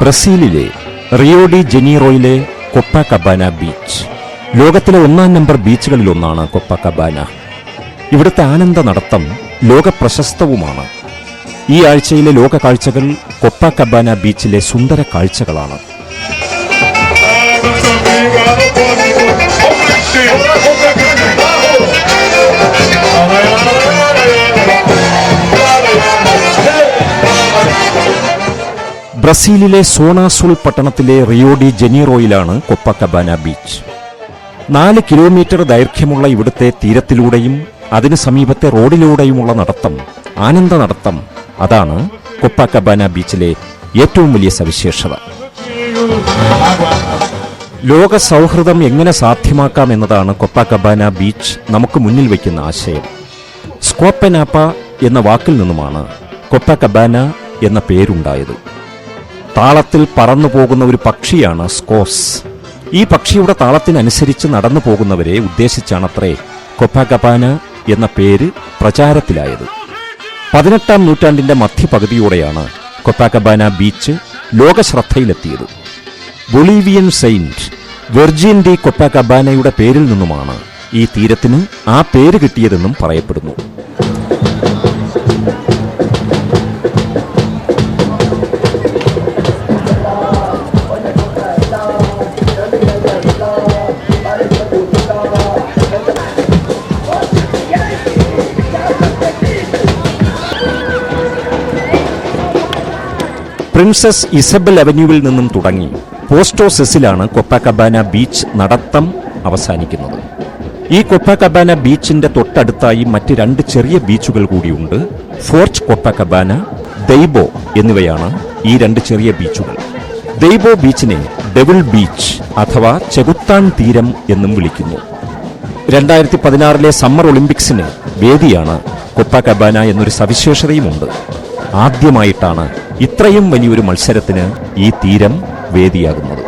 ബ്രസീലിലെ റിയോഡി ഡി Copacabana beach. ലോകത്തിലെ ഒന്നാം നമ്പർ ബീച്ചുകളിലൊന്നാണ് കൊപ്പാകബാന ഇവിടുത്തെ ആനന്ദ നടത്തം ലോക പ്രശസ്തവുമാണ് ഈ ആഴ്ചയിലെ ലോക കാഴ്ചകൾ കൊപ്പ കബാന ബീച്ചിലെ സുന്ദര കാഴ്ചകളാണ്. ബ്രസീലിലെ സോണാസുൾ പട്ടണത്തിലെ റിയോഡി ജനീറോയിലാണ് കൊപ്പക്കബാന ബീച്ച്. നാല് കിലോമീറ്റർ ദൈർഘ്യമുള്ള ഇവിടുത്തെ തീരത്തിലൂടെയും അതിന് സമീപത്തെ റോഡിലൂടെയുമുള്ള നടത്തം ആനന്ദ നടത്തം അതാണ് കൊപ്പാക്കബാന ബീച്ചിലെ ഏറ്റവും വലിയ സവിശേഷത. ലോക സൗഹൃദം എങ്ങനെ സാധ്യമാക്കാം എന്നതാണ് കൊപ്പാക്കബാന ബീച്ച് നമുക്ക് മുന്നിൽ വയ്ക്കുന്ന ആശയം. സ്കോപ്പനാപ്പ എന്ന വാക്കിൽ നിന്നുമാണ് കൊപ്പാക്കബാന എന്ന പേരുണ്ടായത്. താളത്തിൽ പറന്നു പോകുന്ന ഒരു പക്ഷിയാണ് സ്കോസ്. ഈ പക്ഷിയുടെ താളത്തിനനുസരിച്ച് നടന്നു പോകുന്നവരെ ഉദ്ദേശിച്ചാണത്രേ കൊപ്പാകബാന എന്ന പേര് പ്രചാരത്തിലായത്. പതിനെട്ടാം നൂറ്റാണ്ടിന്റെ മധ്യപകുതിയോടെയാണ് കൊപ്പാകബാന ബീച്ച് ലോകശ്രദ്ധയിലെത്തിയത്. ബൊളീവിയൻ സെയിന്റ് വെർജിൻ ഡി കൊപ്പാകബാനയുടെ പേരിൽ നിന്നുമാണ് ഈ തീരത്തിന് ആ പേര് കിട്ടിയതെന്നും പറയപ്പെടുന്നു. പ്രിൻസസ് ഇസബൽ അവന്യൂവിൽ നിന്നും തുടങ്ങി പോസ്റ്റോസെസിലാണ് കൊപ്പാക്കബാന ബീച്ച് നടത്തം അവസാനിക്കുന്നത്. ഈ കൊപ്പാക്കബാന ബീച്ചിന്റെ തൊട്ടടുത്തായി മറ്റ് രണ്ട് ചെറിയ ബീച്ചുകൾ കൂടിയുണ്ട് ഫോർട്ട് കൊപ്പാക്കബാന ദൈബോ എന്നിവയാണ് ഈ രണ്ട് ചെറിയ ബീച്ചുകൾ. ദൈബോ ബീച്ചിനെ ഡെവിൾ ബീച്ച് അഥവാ ചെകുത്താൻ തീരം എന്നും വിളിക്കുന്നു. രണ്ടായിരത്തി പതിനാറിലെ സമ്മർ ഒളിമ്പിക്സിന് വേദിയാണ് കൊപ്പാക്കബാന എന്നൊരു സവിശേഷതയുമുണ്ട്. ആദ്യമായിട്ടാണ് ഇത്രയും വലിയൊരു മത്സരത്തിന് ഈ തീരം വേദിയാകുന്നത്.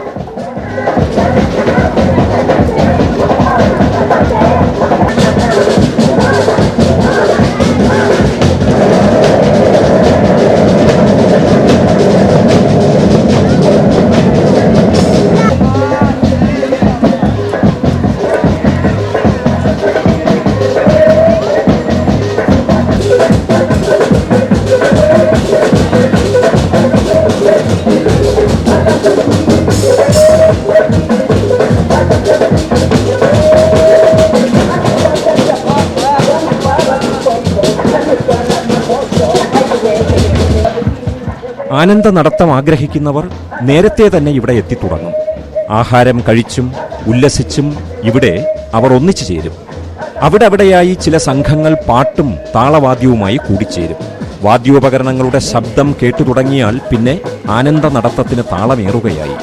ആനന്ദ നടത്തം ആഗ്രഹിക്കുന്നവർ നേരത്തെ തന്നെ ഇവിടെ എത്തിത്തുടങ്ങും. ആഹാരം കഴിച്ചും ഉല്ലസിച്ചും ഇവിടെ അവർ ഒന്നിച്ചു ചേരും. അവിടെ അവിടെയായി ചില സംഘങ്ങൾ പാട്ടും താളവാദ്യവുമായി കൂടിച്ചേരും. വാദ്യോപകരണങ്ങളുടെ ശബ്ദം കേട്ടു തുടങ്ങിയാൽ പിന്നെ ആനന്ദ നടത്തത്തിന് താളമേറുകയായി.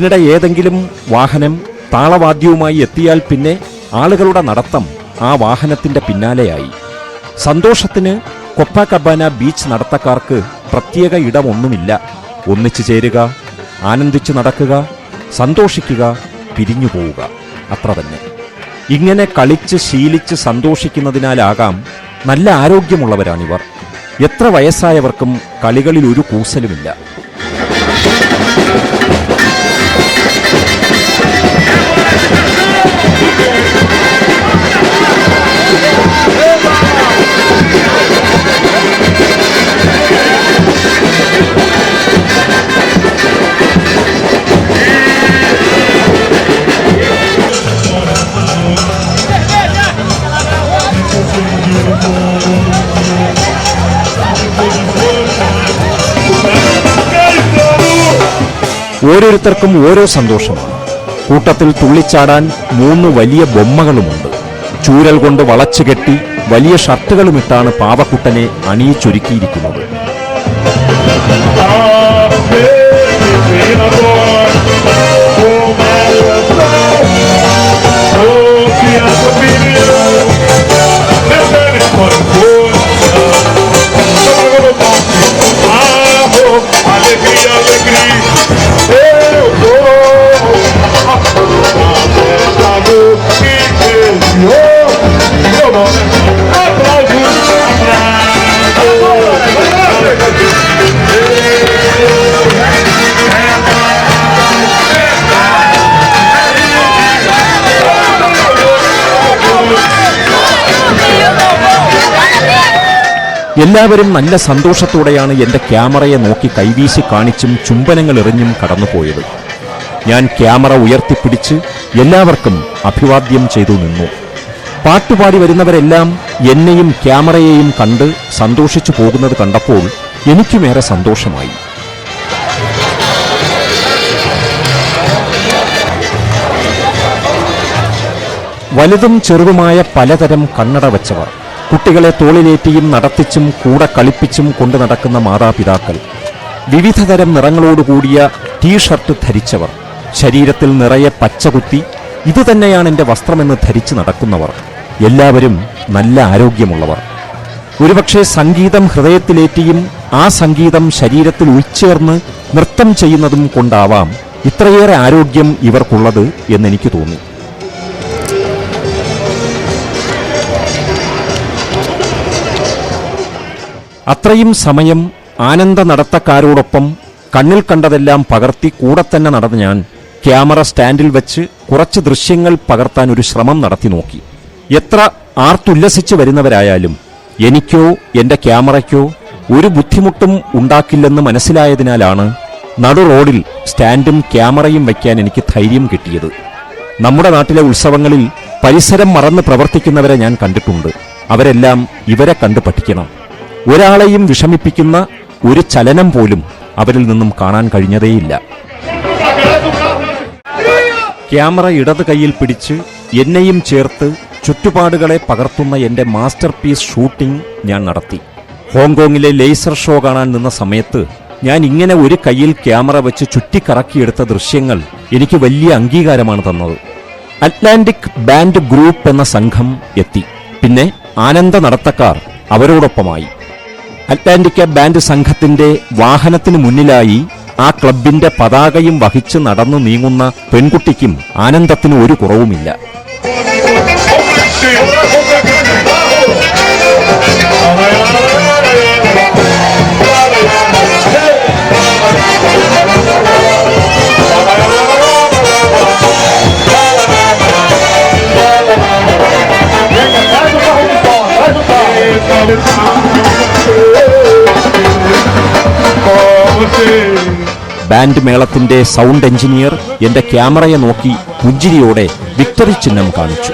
ഇതിനിടെ ഏതെങ്കിലും വാഹനം താളവാദ്യവുമായി എത്തിയാൽ പിന്നെ ആളുകളുടെ നടത്തം ആ വാഹനത്തിന്റെ പിന്നാലെയായി. സന്തോഷത്തിന് കൊപ്പാക്കബാന ബീച്ച് നടത്തക്കാർക്ക് പ്രത്യേക ഇടമൊന്നുമില്ല. ഒന്നിച്ചു ചേരുക ആനന്ദിച്ചു നടക്കുക സന്തോഷിക്കുക പിരിഞ്ഞു പോവുക. അത്ര തന്നെ. ഇങ്ങനെ കളിച്ച് ശീലിച്ച് സന്തോഷിക്കുന്നതിനാലാകാം നല്ല ആരോഗ്യമുള്ളവരാണിവർ. എത്ര വയസ്സായവർക്കും കളികളിൽ ഒരു കൂസലുമില്ല. ഓരോരുത്തർക്കും ഓരോ സന്തോഷമാണ്. കൂട്ടത്തിൽ തുള്ളിച്ചാടാൻ മൂന്ന് വലിയ ബൊമ്മകളുമുണ്ട്. ചൂരൽ കൊണ്ട് വളച്ചുകെട്ടി വലിയ ഷർട്ടുകളുമിട്ടാണ് പാവക്കുട്ടനെ അണിയിച്ചൊരുക്കിയിരിക്കുന്നത്. എല്ലാവരും നല്ല സന്തോഷത്തോടെയാണ് എന്റെ ക്യാമറയെ നോക്കി കൈവീശി കാണിച്ചും ചുംബനങ്ങൾ എറിഞ്ഞും കടന്നുപോയത്. ഞാൻ ക്യാമറ ഉയർത്തിപ്പിടിച്ച് എല്ലാവർക്കും അഭിവാദ്യം ചെയ്തു നിന്നു. പാട്ടുപാടി വരുന്നവരെല്ലാം എന്നെയും ക്യാമറയെയും കണ്ട് സന്തോഷിച്ചു പോകുന്നത് കണ്ടപ്പോൾ എനിക്കുമേറെ സന്തോഷമായി. വലുതും ചെറുതുമായ പലതരം കണ്ണട വച്ചവർ. കുട്ടികളെ തോളിലേറ്റിയും നടത്തിച്ചും കൂടെ കളിപ്പിച്ചും കൊണ്ടു നടക്കുന്ന മാതാപിതാക്കൾ. വിവിധതരം നിറങ്ങളോടുകൂടിയ ടീഷർട്ട് ധരിച്ചവർ. ശരീരത്തിൽ നിറയെ പച്ചകുത്തി ഇതുതന്നെയാണ് എന്റെ വസ്ത്രമെന്ന് ധരിച്ചു നടക്കുന്നവർ. എല്ലാവരും നല്ല ആരോഗ്യമുള്ളവർ. ഒരുപക്ഷെ സംഗീതം ഹൃദയത്തിലേറ്റിയും ആ സംഗീതം ശരീരത്തിൽ ഉൾച്ചേർന്ന് നൃത്തം ചെയ്യുന്നതും കൊണ്ടാവാം. ഇത്രയേറെ ആരോഗ്യം ഇവർക്കുള്ളത് എന്നെനിക്ക് തോന്നി. അത്രയും സമയം ആനന്ദ നടത്തക്കാരോടൊപ്പം കണ്ണിൽ കണ്ടതെല്ലാം പകർത്തി കൂടെ തന്നെ നടന്ന് ഞാൻ ക്യാമറ സ്റ്റാൻഡിൽ വെച്ച് കുറച്ച് ദൃശ്യങ്ങൾ പകർത്താൻ ഒരു ശ്രമം നടത്തി നോക്കി. എത്ര ആർത്തുല്ലസിച്ച് വരുന്നവരായാലും എനിക്കോ എന്റെ ക്യാമറയ്ക്കോ ഒരു ബുദ്ധിമുട്ടും ഉണ്ടാക്കില്ലെന്ന് മനസ്സിലായതിനാലാണ് നടു റോഡിൽ സ്റ്റാൻഡും ക്യാമറയും വയ്ക്കാൻ എനിക്ക് ധൈര്യം കിട്ടിയത്. നമ്മുടെ നാട്ടിലെ ഉത്സവങ്ങളിൽ പരിസരം മറന്ന് പ്രവർത്തിക്കുന്നവരെ ഞാൻ കണ്ടിട്ടുണ്ട്. അവരെല്ലാം ഇവരെ കണ്ടു പഠിക്കണം. ഒരാളെയും വിഷമിപ്പിക്കുന്ന ഒരു ചലനം പോലും അവരിൽ നിന്നും കാണാൻ കഴിഞ്ഞതേയില്ല. ക്യാമറ ഇടത് കൈയിൽ പിടിച്ച് എന്നെയും ചേർത്ത് ചുറ്റുപാടുകളെ പകർത്തുന്ന എന്റെ മാസ്റ്റർ പീസ് ഷൂട്ടിംഗ് ഞാൻ നടത്തി. ഹോങ്കോങ്ങിലെ ലേസർ ഷോ കാണാൻ നിന്ന സമയത്ത് ഞാൻ ഇങ്ങനെ ഒരു കയ്യിൽ ക്യാമറ വെച്ച് ചുറ്റിക്കറക്കിയെടുത്ത ദൃശ്യങ്ങൾ എനിക്ക് വലിയ അംഗീകാരമാണ് തന്നത്. അറ്റ്ലാന്റിക് ബാൻഡ് ഗ്രൂപ്പ് എന്ന സംഘം എത്തി. പിന്നെ ആനന്ദ നടത്തക്കാർ അവരോടൊപ്പമായി. അറ്റ്ലാന്റിക്ക ബാൻഡ് സംഘത്തിന്റെ വാഹനത്തിന് മുന്നിലായി ആ ക്ലബിന്റെ പതാകയും വഹിച്ച് നടന്നു നീങ്ങുന്ന പെൺകുട്ടിക്കും ആനന്ദത്തിന് ഒരു കുറവുമില്ല ബാൻഡ് മേളത്തിന്റെ സൗണ്ട് എഞ്ചിനീയർ എന്റെ ക്യാമറയെ നോക്കി പുഞ്ചിരിയോടെ വിക്ടറി ചിഹ്നം കാണിച്ചു.